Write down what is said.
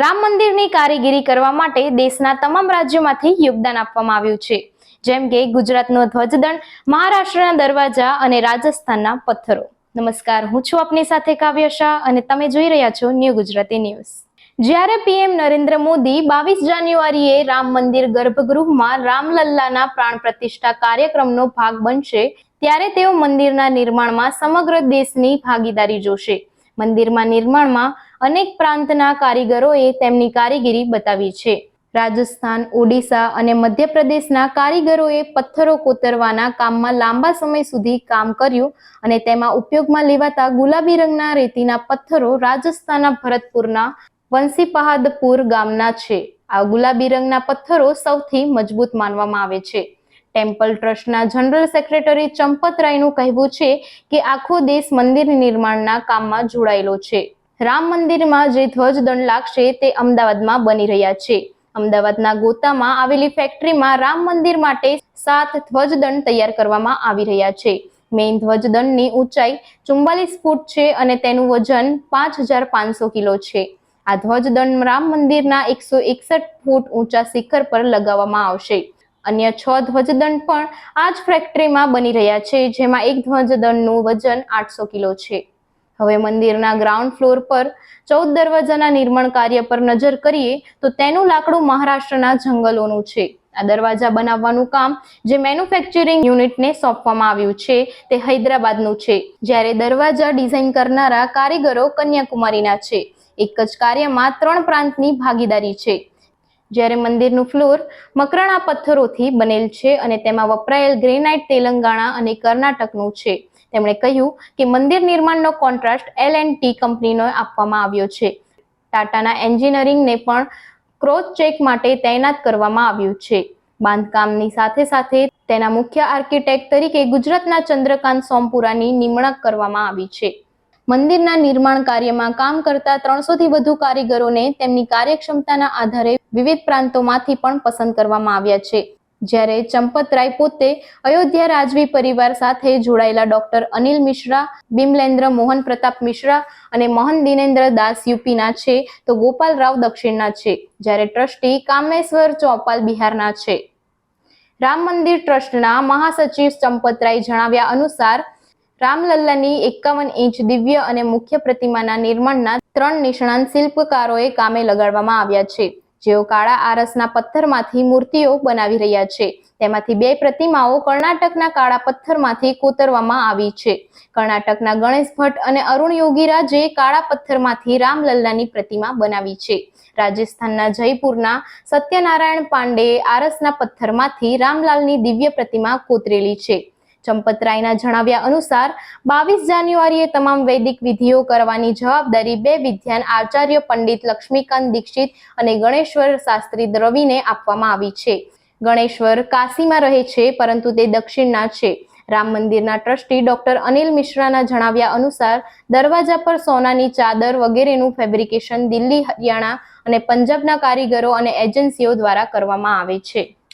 રામ મંદિરની કારીગીરી કરવા માટે દેશના તમામ રાજ્યોમાંથી યોગદાન આપવામાં આવ્યું છે. જેમ કે ગુજરાતનો ધ્વજદંડ, મહારાષ્ટ્રના દરવાજા અને રાજસ્થાનના પથ્થરો. નમસ્કાર, હું છું આપની સાથે કાવ્ય શાહ અને તમે જોઈ રહ્યા છો ન્યૂ ગુજરાતી ન્યૂઝ. જ્યારે પીએમ નરેન્દ્ર મોદી બાવીસ જાન્યુઆરીએ રામ મંદિર ગર્ભગૃહમાં રામલલ્લાના પ્રાણ પ્રતિષ્ઠા કાર્યક્રમનો ભાગ બનશે, ત્યારે તેઓ મંદિરના નિર્માણમાં સમગ્ર દેશની ભાગીદારી જોશે. મંદિરમાં નિર્માણમાં અનેક પ્રાંતના કારીગરોએ તેમની કારીગરી બતાવી છે. રાજસ્થાન, ઓડિશા અને મધ્યપ્રદેશના કારીગરોએ પથ્થરો કોતરવાના કામમાં લાંબા સમય સુધી કામ કર્યું અને તેમાં ઉપયોગમાં લેવાતા ગુલાબી રંગના રેતીના પથ્થરો રાજસ્થાનના ભરતપુરના વંશીપહાદપુર ગામના છે. આ ગુલાબી રંગના પથ્થરો સૌથી મજબૂત માનવામાં આવે છે. ટેમ્પલ ટ્રસ્ટના જનરલ સેક્રેટરી ચંપત રાયનું કહેવું છે કે આખો દેશ મંદિર નિર્માણના કામમાં જોડાયેલો છે. રામ મંદિરમાં જે ધ્વજદંડ લાગશે તે અમદાવાદમાં બની રહ્યા છે. અમદાવાદના ગોતામાં આવેલી ફેક્ટરીમાં રામ મંદિર માટે સાત ધ્વજદંડ તૈયાર કરવામાં આવી રહ્યા છે. મેઇન ધ્વજદંડની ઊંચાઈ ચુમ્બાલીસ ફૂટ છે અને તેનું વજન પાંચ હજાર પાંચસો કિલો છે. આ ધ્વજદંડ રામ મંદિરના એકસો એકસઠ ફૂટ ઊંચા શિખર પર લગાવવામાં આવશે. અન્ય છ ધ્વજદંડ પણ આ જ ફેક્ટરીમાં બની રહ્યા છે, જેમાં એક ધ્વજદંડનું વજન આઠસો કિલો છે. હવે મંદિરના ગ્રાઉન્ડ ફ્લોર પર ચૌદ દરવાજાના નિર્માણ કાર્ય પર નજર કરીએ તો તેનું લાકડું મહારાષ્ટ્રના જંગલોનું છે. આ દરવાજા બનાવવાનું કામ જે મેન્યુફેક્ચરિંગ યુનિટને સોંપવામાં આવ્યું છે તે હૈદરાબાદનું છે. જ્યારે દરવાજા ડિઝાઇન કરનારા કારીગરો કન્યાકુમારીના છે. એક જ કાર્યમાં ત્રણ પ્રાંતની ભાગીદારી છે. જ્યારે મંદિરનું ફ્લોર મકરાણા પથ્થરોથી બનેલ છે અને તેમાં વપરાયેલ ગ્રેનાઇટ તેલંગાણા અને કર્ણાટકનું છે. તેમણે કહ્યું કે મંદિર નિર્માણનો કોન્ટ્રાક્ટ એલ એન્ડ ટી કંપનીનો આપવામાં આવ્યો છે. ટાટાના એન્જિનિયરિંગને પણ ક્રોસ ચેક માટે તૈનાત કરવામાં આવ્યું છે. બાંધકામની સાથે સાથે તેના મુખ્ય આર્કિટેક્ટ તરીકે ગુજરાતના ચંદ્રકાંત સોમપુરાની નિમણૂક કરવામાં આવી છે. મંદિરના નિર્માણ કાર્યમાં કામ કરતા ત્રણસોથી વધુ કારીગરોને તેમની કાર્યક્ષમતાના આધારે વિવિધ પ્રાંતોમાંથી પણ પસંદ કરવામાં આવ્યા છે. જ્યારે ચંપતરાય પોતે અયોધ્યા રાજવી પરિવાર સાથે જોડાયેલા ડોક્ટર અનિલ મિશ્રા, બિમલેન્દ્ર મોહન પ્રતાપ મિશ્રા અને મોહન દિનેન્દ્ર દાસ યુપીના છે તો ગોપાલ રાવ દક્ષિણના છે, જ્યારે ટ્રસ્ટી કામેશ્વર ચોપાલ બિહારના છે. રામ મંદિર ટ્રસ્ટના મહાસચિવ ચંપતરાય જણાવ્યા અનુસાર રામલલ્લાની એકાવન ઇંચ દિવ્ય અને મુખ્ય પ્રતિમાના નિર્માણના ત્રણ નિષ્ણાંત શિલ્પકારોએ કામે લગાડવામાં આવ્યા છે. જેઓ કાળા આરસના પથ્થરમાંથી મૂર્તિઓ બનાવી રહ્યા છે. તેમાંથી બે પ્રતિમાઓ કર્ણાટકના કાળા પથ્થરમાંથી કોતરવામાં આવી છે. કર્ણાટકના ગણેશ ભટ્ટ અને અરુણ યોગીરાજે કાળા પથ્થરમાંથી રામલલ્લાની પ્રતિમા બનાવી છે. રાજસ્થાનના જયપુરના સત્યનારાયણ પાંડેએ આરસના પથ્થરમાંથી રામલાલની દિવ્ય પ્રતિમા કોતરેલી છે. ચંપતરાયના જણાવ્યા અનુસાર, બાવીસ જાન્યુઆરીએ તમામ વૈદિક વિધિઓ કરવાની જવાબદારી બે વિદ્યાન આચાર્ય પંડિત લક્ષ્મીકાંત દીક્ષિત અને ગણેશ્વર શાસ્ત્રી દ્રવિને આપવામાં આવી છે. ગણેશ્વર કાશીમાં રહે છે, પરંતુ તે દક્ષિણના છે. રામ મંદિરના ટ્રસ્ટી ડોક્ટર અનિલ મિશ્રાના જણાવ્યા અનુસાર, દરવાજા પર સોનાની ચાદર વગેરેનું ફેબ્રિકેશન દિલ્હી, હરિયાણા અને પંજાબના કારીગરો અને એજન્સીઓ દ્વારા કરવામાં આવે છે.